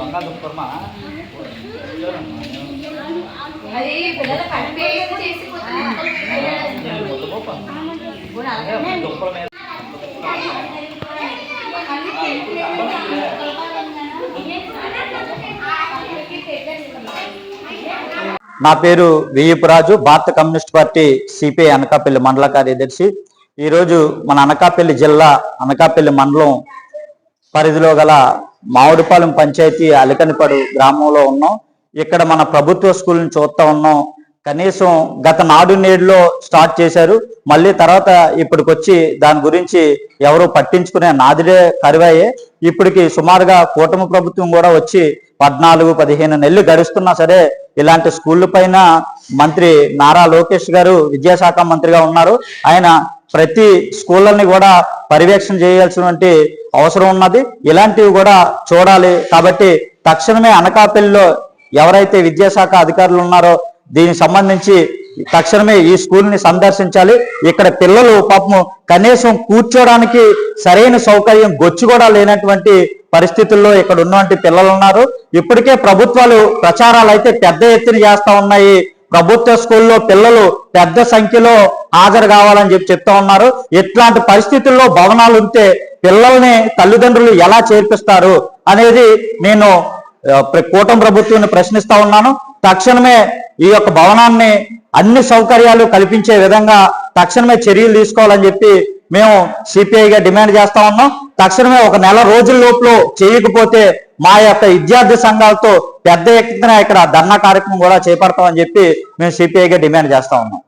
బంగాళదుంప కుర్మా? దుంపల మీద. నా పేరు రాజు భారత కమ్యూనిస్ట్ పార్టీ సిపిఐ అనకాపల్లి మండల కార్యదర్శి. ఈరోజు మన అనకాపల్లి జిల్లా అనకాపల్లి మండలం పరిధిలో గల మామిడిపాలెం పంచాయతీ అలికనిపడు గ్రామంలో ఉన్నాం. ఇక్కడ మన ప్రభుత్వ స్కూల్ని చూస్తా ఉన్నాం. కనీసం గత నాడు నేడులో స్టార్ట్ చేశారు. మళ్ళీ తర్వాత ఇప్పటికొచ్చి దాని గురించి ఎవరు పట్టించుకునే నాదిడే కరువయ్యే. ఇప్పటికి సుమారుగా కూటమి ప్రభుత్వం కూడా వచ్చి పద్నాలుగు పదిహేను నెలలు గడుస్తున్నా సరే ఇలాంటి స్కూళ్ళ పైన మంత్రి నారా లోకేష్ గారు విద్యాశాఖ మంత్రిగా ఉన్నారు. ఆయన ప్రతి స్కూళ్ళని కూడా పర్యవేక్షణ చేయాల్సినటువంటి అవసరం ఉన్నది. ఇలాంటివి కూడా చూడాలి. కాబట్టి తక్షణమే అనకాపల్లిలో ఎవరైతే విద్యాశాఖ అధికారులు ఉన్నారో దీనికి సంబంధించి తక్షణమే ఈ స్కూల్ని సందర్శించాలి. ఇక్కడ పిల్లలు పాపం కనీసం కూర్చోడానికి సరైన సౌకర్యం గొచ్చు కూడా లేనటువంటి పరిస్థితుల్లో ఇక్కడ ఉన్నటువంటి పిల్లలు ఉన్నారు. ఇప్పటికే ప్రభుత్వాలు ప్రచారాలు అయితే పెద్ద ఎత్తున చేస్తా ఉన్నాయి. ప్రభుత్వ స్కూల్లో పిల్లలు పెద్ద సంఖ్యలో హాజరు కావాలని చెప్పి చెప్తా ఉన్నారు. ఇట్లాంటి పరిస్థితుల్లో భవనాలు ఉంటే పిల్లల్ని తల్లిదండ్రులు ఎలా చేర్పిస్తారు అనేది నేను కూటమి ప్రభుత్వాన్ని ప్రశ్నిస్తా ఉన్నాను. తక్షణమే ఈ యొక్క భవనాన్ని అన్ని సౌకర్యాలు కల్పించే విధంగా తక్షణమే చర్యలు తీసుకోవాలని చెప్పి మేము సిపిఐగా డిమాండ్ చేస్తా ఉన్నాం. తక్షణమే ఒక నెల రోజుల లోపల చేయకపోతే మా యొక్క విద్యార్థి సంఘాలతో పెద్ద ఎత్తున ఇక్కడ ధర్నా కార్యక్రమం కూడా చేపడతామని చెప్పి మేము సిపిఐగా డిమాండ్ చేస్తా ఉన్నాం.